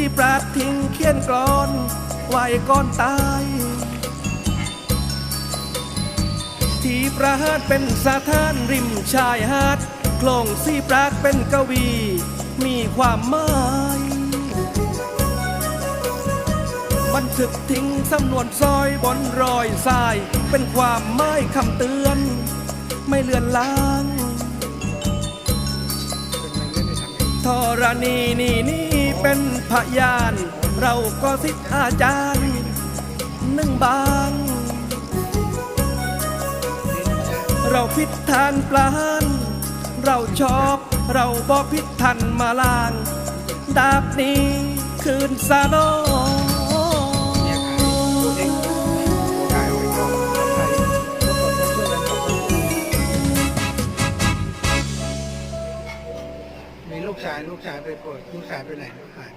ที่ปราดทิ้งเขียนกรอนไหวก่อนตาย ที่ประหารเป็นสถานริมชายหาดโคลงสีปรากเป็นกวี มีความหมายบันทึกทิ้งสำนวนซอยบนรอยทราย เป็นความหมายคำเตือน ไม่เลือนลางธรณีนี่นี่เป็น ยาน เราก็สิทธิอาจารย์หนึ่งบาง เราพิษทานปลาน เราชอบเราบอกพิษทันมาลาง ดาบนี้คืนซาโนมีลูกชายลูกชายไปเปิดลูกชายไปไหน